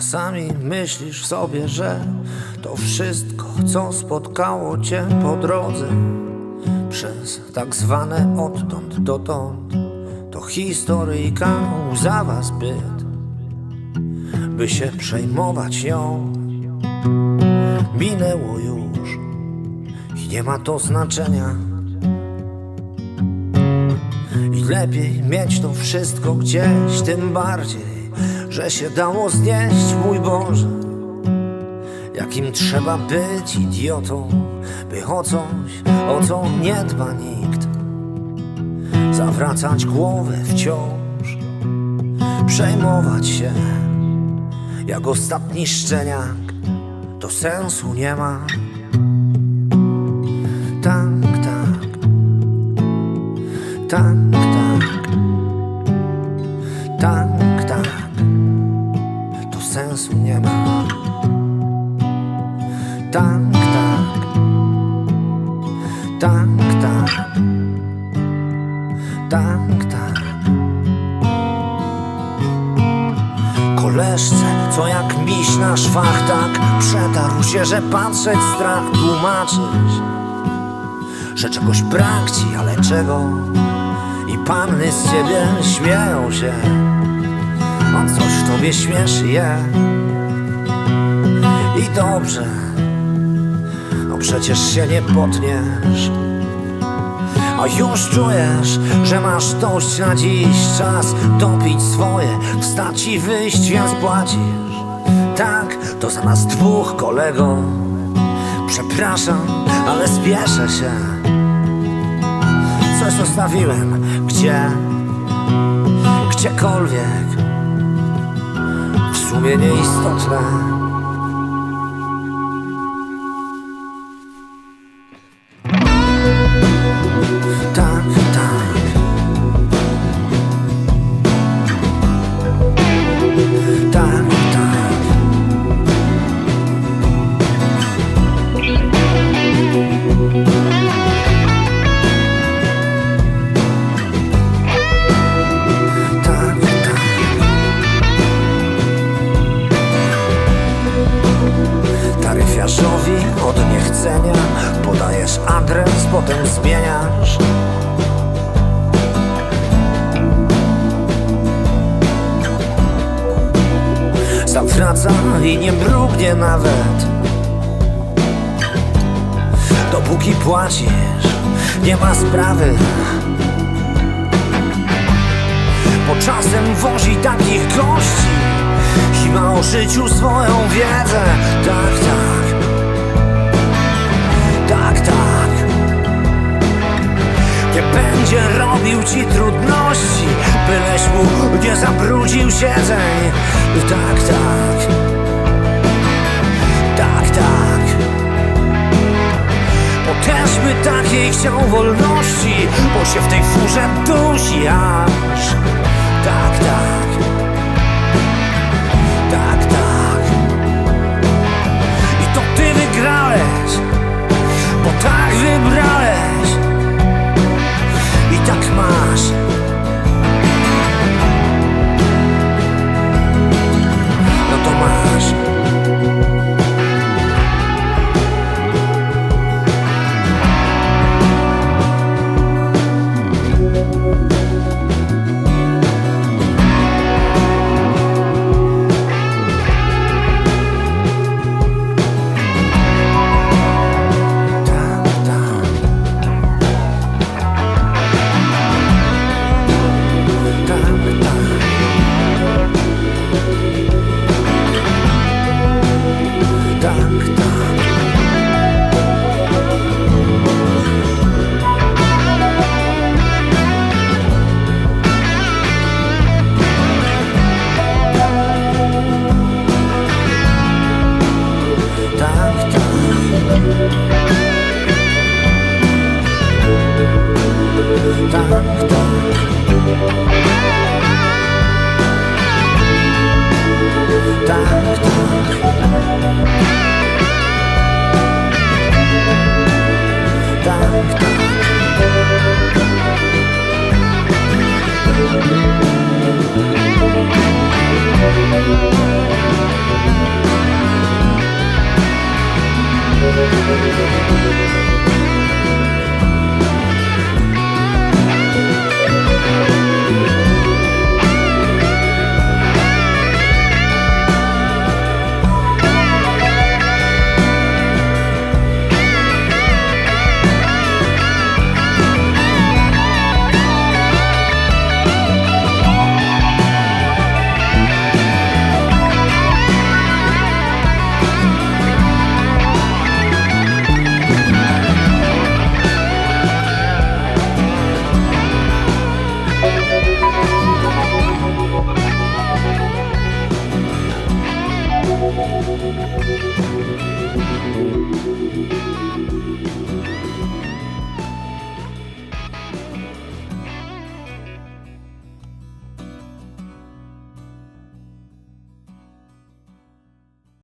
Czasami myślisz sobie, że to wszystko, co spotkało cię po drodze przez tak zwane odtąd dotąd, to historyjka łzawa zbyt, by się przejmować ją. Minęło już i nie ma to znaczenia. I lepiej mieć to wszystko gdzieś, tym bardziej, że się dało znieść, mój Boże. Jakim trzeba być idiotą, by o coś, o co nie dba nikt. Zawracać głowę wciąż, przejmować się jak ostatni szczeniak, to sensu nie ma. Tak, tak, tak, tak, tak, tak, sensu nie ma. Tak, tak, tak, tak, tak, tak. Koleżce, co jak miś na szwach tak Przetarł się, że patrzeć strach tłumaczyć Że czegoś brak ci, ale czego? I panny z ciebie śmieją się On coś tobie śmieszy je. I dobrze. No przecież się nie potniesz. A już czujesz, że masz dość na dziś czas Dopić swoje, wstać i wyjść, więc płacisz. Tak, to za nas dwóch kolego Przepraszam, ale spieszę się. Coś zostawiłem, gdzie? Gdziekolwiek sumie nieistotne adres, potem zmieniasz. Zawraca i nie mrugnie nawet Dopóki płacisz, nie ma sprawy Bo czasem wozi takich gości I ma o życiu swoją wiedzę tak będzie robił ci trudności Byleś mu nie zabrudził siedzeń. Tak, tak. Tak, tak. Bo też by takiej chciał wolności Bo się w tej furze dusi tak, tak Tak, tak Tak, tak